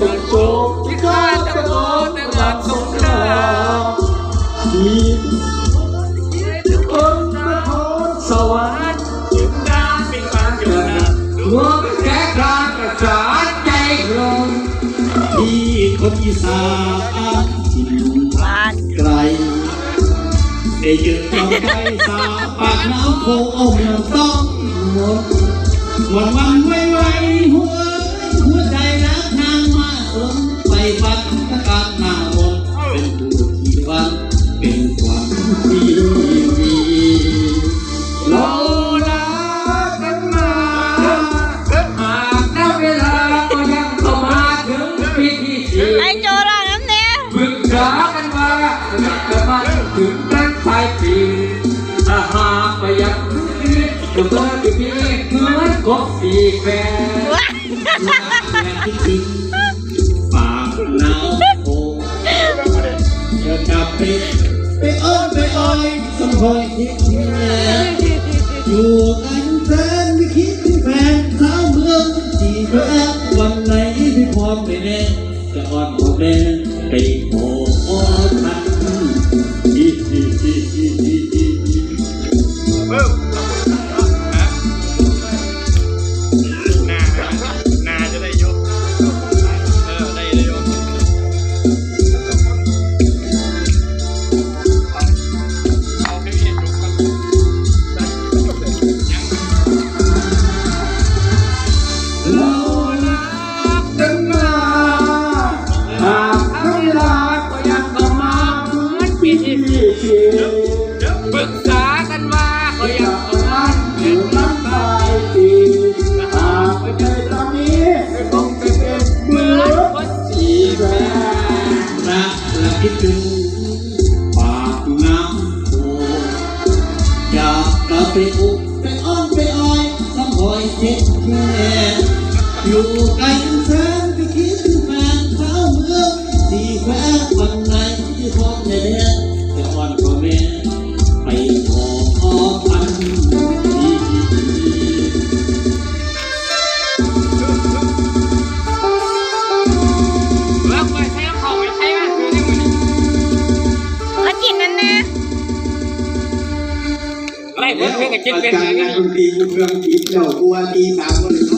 ตรงจกที่ข้าตะโกนในงานสงครามมีทุกคนสะท้อนสวรรค์ถึงน้เป็นความเกิดนะรวมแก่กลางกระสานใจลงที่คนอีสานที่อยู่บ้านไกลได้ยืนตรงใจสาปากน้ำโพเอาเมืองต้องหมดวันวันไว้ ถึงนั้นปลายปีถ้าหากไปยังนี้จะเมื่อปีนี้เหมือนกบปีแฝดว้าและคิดถึงปากน้ำโพจะกลับไปไปอ้อนไปอ้อยสมพอยที่เที่อยู่กันแฟนไม่คิดถึงแฟนสาวเมืองจีบแอบวันไหนพี่พร้อมไม่แน่จะอ่อนหอมแน่ไป คิดถึงปากน้ำโพอยากกลับไปอุบไปอ้อนไปอ้อยสำหอยเจ็บแค่อยู่ไกล ไล่เพื่อนเพื่อนกับกินเป็นการเลยงานดนตรีอยู่เครื่องจิตเจ้าตัวตีสามคน